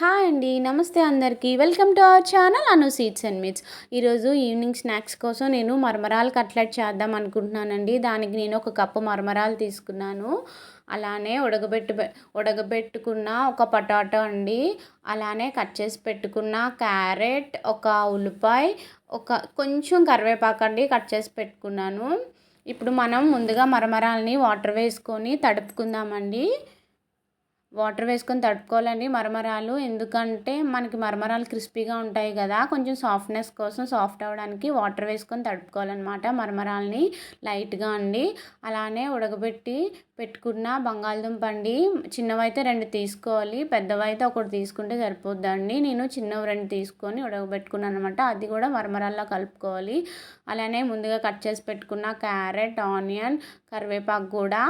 Hi అండి నమస్తే అందరికీ. Welcome to our channel Anu seeds and మిట్స్ ఈరోజు ఈవినింగ్ స్నాక్స్ కోసం నేను మరమరాలు కట్లెట్ చేద్దాం అనుకుంటున్నానండి. దానికి నేను ఒక కప్పు మరమరాలు తీసుకున్నాను. అలానే ఉడకబెట్టు ఉడకబెట్టుకున్న ఒక పొటాటో అండి. అలానే కట్ చేసి పెట్టుకున్న క్యారెట్ ఒక ఉల్లిపాయ ఒక కొంచెం కరివేపాకు అండి కట్ చేసి పెట్టుకున్నాను. ఇప్పుడు మనం ముందుగా మరమరాలని వాటర్ వేసుకొని తడుపుకుందామండి. వాటర్ వేసుకొని తడుపుకోవాలండి మరమరాలు. ఎందుకంటే మనకి మరమరాలు క్రిస్పీగా ఉంటాయి కదా కొంచెం సాఫ్ట్నెస్ కోసం సాఫ్ట్ అవ్వడానికి వాటర్ వేసుకొని తడుపుకోవాలన్నమాట మరమరాలని లైట్గా అండి. అలానే ఉడకబెట్టి పెట్టుకున్న బంగాళదుంప అండి చిన్నవైతే రెండు తీసుకోవాలి పెద్దవైతే ఒకటి తీసుకుంటే సరిపోద్దండి. నేను చిన్నవి రెండు తీసుకొని ఉడకబెట్టుకున్నాను అనమాట అది కూడా మరమరాల్లో కలుపుకోవాలి. అలానే ముందుగా కట్ చేసి పెట్టుకున్న క్యారెట్ ఆనియన్ కరివేపాకు కూడా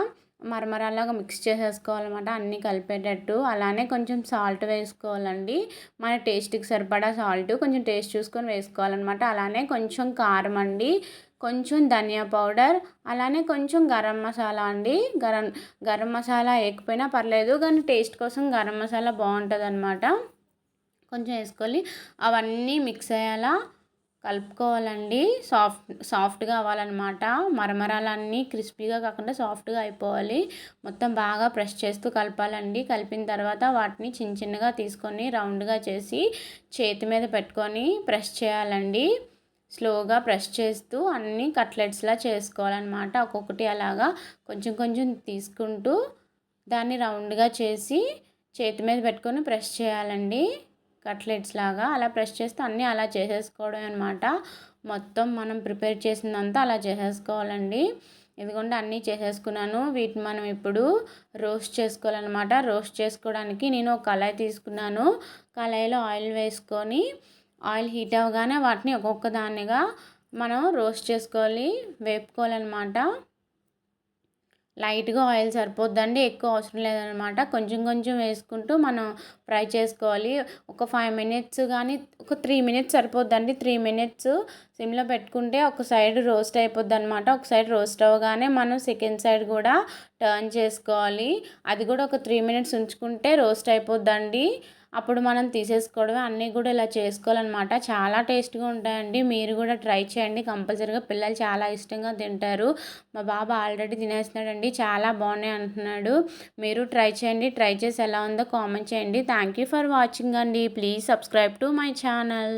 మరమరాలాగా మిక్స్ చేసేసుకోవాలన్నమాట అన్నీ కలిపేటట్టు. అలానే కొంచెం సాల్ట్ వేసుకోవాలండి. మన టేస్ట్కి సరిపడా సాల్ట్ కొంచెం టేస్ట్ చూసుకొని వేసుకోవాలన్నమాట. అలానే కొంచెం కారం అండి కొంచెం ధనియా పౌడర్ అలానే కొంచెం గరం మసాలా అండి. గరం గరం మసాలా వేయకపోయినా పర్లేదు కానీ టేస్ట్ కోసం గరం మసాలా బాగుంటుంది అనమాట కొంచెం వేసుకోవాలి. అవన్నీ మిక్స్ అయ్యేలా కలుపుకోవాలండి. సాఫ్ట్ సాఫ్ట్గా అవ్వాలన్నమాట. మరమరాలన్నీ క్రిస్పీగా కాకుండా సాఫ్ట్గా అయిపోవాలి. మొత్తం బాగా ప్రెస్ చేస్తూ కలపాలండి. కలిపిన తర్వాత వాటిని చిన్న చిన్నగా తీసుకొని రౌండ్గా చేసి చేతి మీద పెట్టుకొని ప్రెస్ చేయాలండి. స్లోగా ప్రెస్ చేస్తూ అన్ని కట్లెట్స్లా చేసుకోవాలన్నమాట. ఒక్కొక్కటి అలాగా కొంచెం కొంచెం తీసుకుంటూ దాన్ని రౌండ్గా చేసి చేతి మీద పెట్టుకొని ప్రెస్ చేయాలండి. కట్లెట్స్ లాగా అలా ప్రెస్ చేస్తే అన్నీ అలా చేసేసుకోవడం అనమాట మొత్తం మనం ప్రిపేర్ చేసిందంతా అలా చేసేసుకోవాలండి. ఇదిగోండి అన్నీ చేసేసుకున్నాను. వీటిని మనం ఇప్పుడు రోస్ట్ చేసుకోవాలన్నమాట. రోస్ట్ చేసుకోవడానికి నేను ఒక కళాయి తీసుకున్నాను. కళాయిలో ఆయిల్ వేసుకొని ఆయిల్ హీట్ అవ్వగానే వాటిని ఒక్కొక్క దానిగా మనం రోస్ట్ చేసుకోవాలి వేపుకోవాలన్నమాట. లైట్గా ఆయిల్ సరిపోద్దండి ఎక్కువ అవసరం లేదనమాట. కొంచెం కొంచెం వేసుకుంటూ మనం ఫ్రై చేసుకోవాలి. ఒక ఫైవ్ మినిట్స్ కానీ ఒక త్రీ మినిట్స్ సరిపోద్దండి. త్రీ మినిట్స్ సిమ్లో పెట్టుకుంటే ఒక సైడ్ రోస్ట్ అయిపోద్ది అనమాట ఒక సైడ్ రోస్ట్ అవ్వగానే మనం సెకండ్ సైడ్ కూడా టర్న్ చేసుకోవాలి. అది కూడా ఒక త్రీ మినిట్స్ ఉంచుకుంటే రోస్ట్ అయిపోద్దండి. అప్పుడు మనం తీసేసుకోవడమే. అన్నీ కూడా ఇలా చేసుకోవాలన్నమాట. చాలా టేస్ట్గా ఉంటాయండి. మీరు కూడా ట్రై చేయండి. కంపల్సరీగా పిల్లలు చాలా ఇష్టంగా తింటారు. మా బాబా ఆల్రెడీ తినేస్తున్నాడండి. చాలా బాగున్నాయి అంటున్నాడు. మీరు ట్రై చేయండి. ట్రై చేసి ఎలా ఉందో కామెంట్ చేయండి. థ్యాంక్ యూ ఫర్ వాచింగ్ అండి. Please subscribe to my channel.